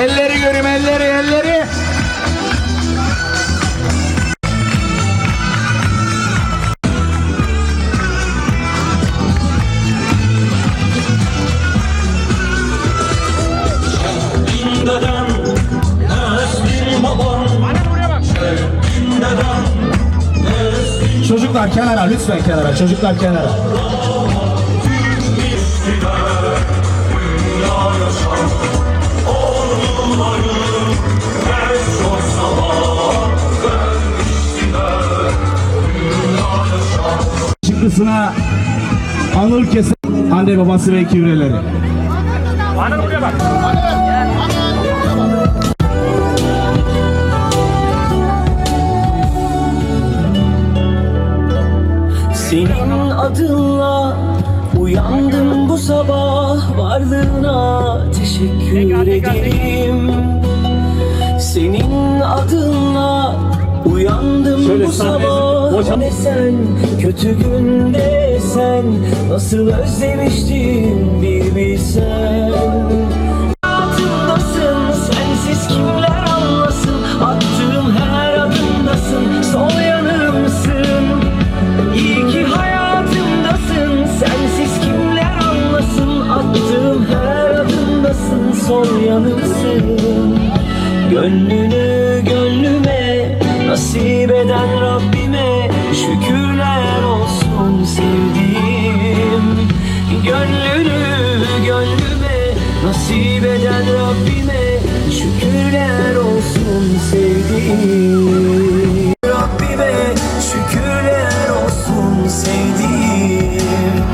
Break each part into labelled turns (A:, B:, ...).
A: Elleri göreyim elleri elleri. Çocuklar kenara lütfen kenara. Çocuklar kenara. Çıktısına Anıl Keser, anne babası ve kivreleri.
B: Senin adınla uyandım bu sabah. Varlığına teşekkür ederim. Senin adınla uyandım
A: Şöyle
B: bu sabah Ne sen kötü günde sen Nasıl özlemiştim bir bilsen. Hayatımdasın sensiz kimler anlasın Attığım her adımdasın sol yanımsın. İyi hayatımdasın sensiz kimler anlasın Attığım her adımdasın sol yanımsın. Gönlünü nasip eden Rabbime Şükürler olsun sevdiğim Rabbime şükürler olsun sevdiğim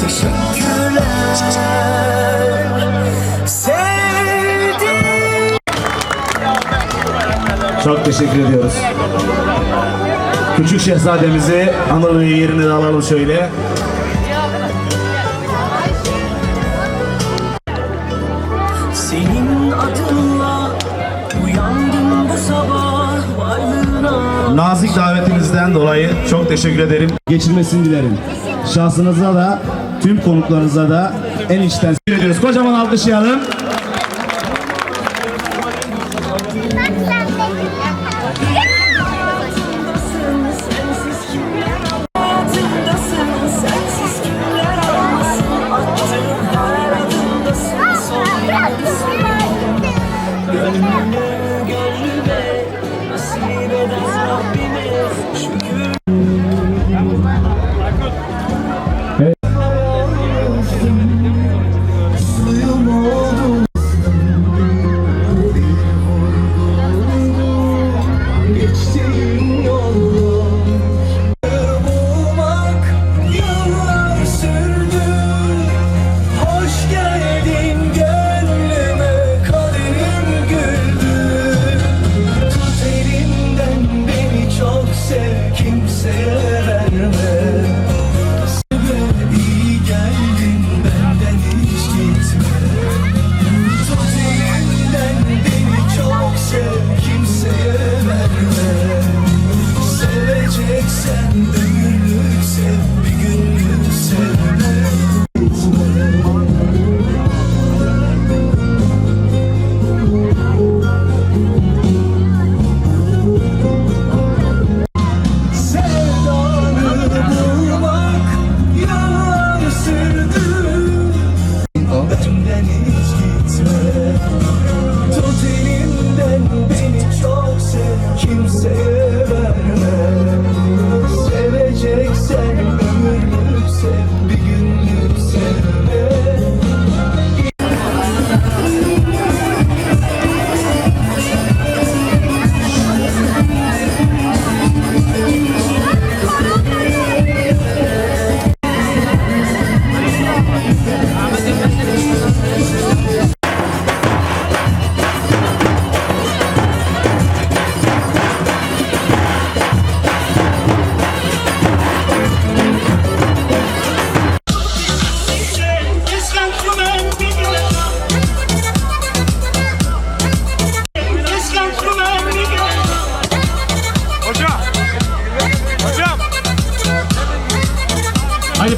B: Teşekkürler sevdiğim
A: Çok teşekkür ediyoruz. Küçük şehzademizi Anıl Bey'in yerine alalım şöyle. Nazik davetinizden dolayı çok teşekkür ederim. Geçirmesini dilerim. Şahsınıza da tüm konuklarınıza da en içten teşekkür ediyoruz. Kocaman alkışlayalım.
B: Benden hiç gitme Tut elimden beni çok sev Kimseye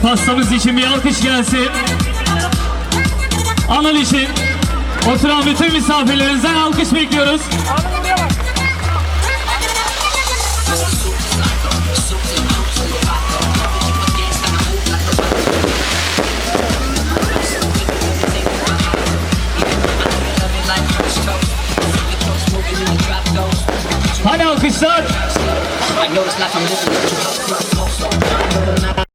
C: pastamız için bir alkış gelsin. Anıl için oturan bütün misafirlerimizden alkış bekliyoruz. Hadi alkışlar.
D: I know it's not from this